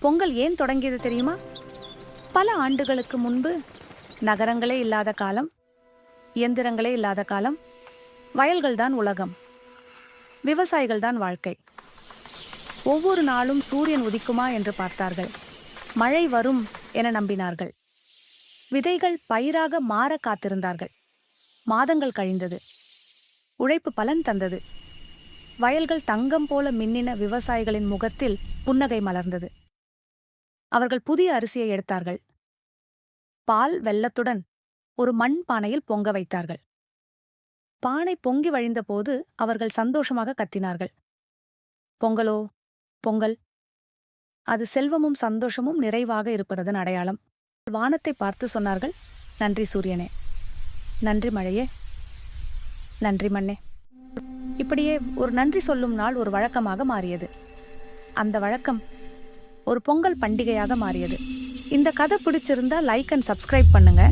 பொங்கல் ஏன் தொடங்கியது தெரியுமா? பல ஆண்டுகளுக்கு முன்பு நகரங்களே இல்லாத காலம் இயந்திரங்களே இல்லாத காலம் வயல்கள்தான் உலகம் விவசாயிகள்தான் வாழ்க்கை. ஒவ்வொரு நாளும் சூரியன் உதிக்குமா என்று பார்த்தார்கள். மழை வரும் என நம்பினார்கள். விதைகள் பயிராக மாற காத்திருந்தார்கள். மாதங்கள் கழிந்தது. உழைப்பு பலன் தந்தது. வயல்கள் தங்கம் போல மின்னின விவசாயிகளின் முகத்தில் புன்னகை மலர்ந்தது. அவர்கள் புதிய அரிசியை எடுத்தார்கள். பால் வெள்ளத்துடன் ஒரு மண் பானையில் பொங்க வைத்தார்கள். பானை பொங்கி வழிந்தபோது அவர்கள் சந்தோஷமாக கத்தினார்கள். பொங்கலோ பொங்கல். அது செல்வமும் சந்தோஷமும் நிறைவாக இருப்பதன் அடையாளம். வானத்தை பார்த்து சொன்னார்கள் நன்றி சூரியனே. நன்றி மழையே. நன்றி மண்ணே. இப்படியே ஒரு நன்றி சொல்லும் நாள் ஒரு வழக்கமாக மாறியது. அந்த வழக்கம் ஒரு பொங்கல் பண்டிகையாக மாறியது. இந்த கதை பிடிச்சிருந்தா லைக் அண்ட் சப்ஸ்கிரைப் பண்ணுங்க.